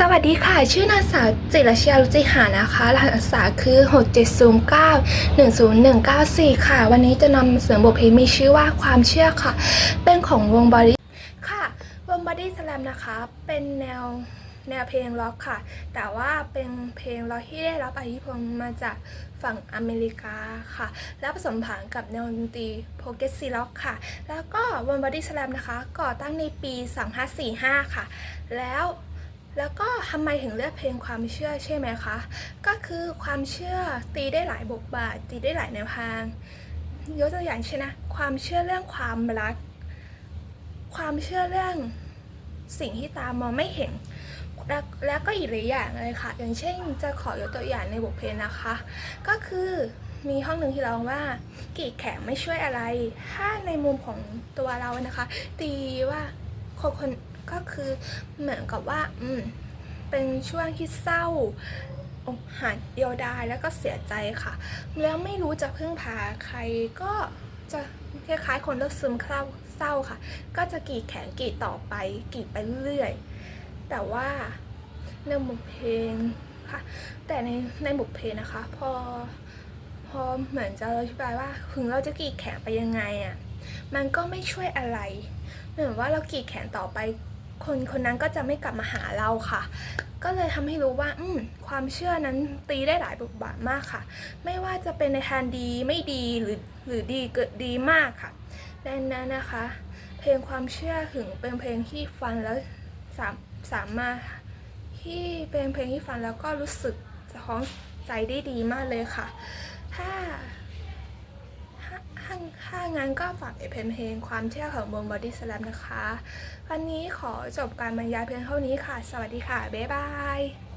สวัสดีค่ะ ชื่อนางสาวจิรเชียรุจิหานะคะรหัสสาคือ 6709 10194ค่ะ วันนี้จะนำเสนอบทเพลงมีชื่อว่าความเชื่อค่ะ เป็นของวงบอดี้ค่ะ วงบอดี้สแลมนะคะ เป็นแนวแนวเพลงร็อกค่ะ แต่ว่าเป็นเพลงร็อกที่ได้รับอิทธิพลมาจากฝั่งอเมริกาค่ะ และผสมผสานกับแนวดนตรีโปรเกสซีร็อกค่ะ แล้วก็วงบอดี้สแลมนะคะ ก่อตั้งในปี 2545 ค่ะ แล้ว แล้วก็ทำไมถึงเลือกเพลงความเชื่อใช่ไหมคะ ก็คือความเชื่อตีได้หลายบทบาท ตีได้หลายแนวทางยกตัวอย่างเช่นนะความเชื่อเรื่องความรัก ความเชื่อเรื่องสิ่งที่ตามมองไม่เห็น แล้วแล้วก็อีกหลายอย่างเลยค่ะ อย่างเช่นจะขอยกตัวอย่างในบทเพลงนะคะ ก็คือมีห้องหนึ่งที่ร้องว่ากีดแขนไม่ช่วยอะไร ถ้าในมุมของตัวเรานะคะ ตีว่าคนคน ก็คือเหมือนกับว่าอืมเป็นช่วงที่เศร้าอกหักเดียวดายแล้วก็เสียใจค่ะ แล้วไม่รู้จะพึ่งพาใครก็จะคล้ายๆ คนเลิกซึมเศร้าเศร้าค่ะ ก็จะกรีดแขนกรีดต่อไปกรีดไปเรื่อยๆแต่ว่าในบทเพลงค่ะ แต่ในในบทเพลงนะคะ พอพอเหมือนจะอธิบายว่าถึงเราจะกรีดแขนไปยังไงอะ่ะมันก็ไม่ช่วยอะไร เหมือนว่าเรากรีดแขนต่อไป คนคนนั้นก็จะไม่กลับมาหาเราค่ะ ก็เลยทำให้รู้ว่าอืมความเชื่อนั้นตีได้หลายบทบาทมากค่ะ ไม่ว่าจะเป็นในทางดีไม่ดีหรือหรือดีเกิดดีมากค่ะดังนั้นนะคะ เพลงความเชื่อถึงเป็นเพลงที่ฟังแล้วสามสามารถที่เป็นเพลงที่ฟังแล้วก็รู้สึกสะท้อนใจได้ดีมากเลยค่ะ ถ้า งั้นก็ฝากเพนเพลงความเชื่อของวงบอดี้สแลมนะคะ วันนี้ขอจบการบรรยายเพียงเท่านี้ค่ะ สวัสดีค่ะ บ๊ายบาย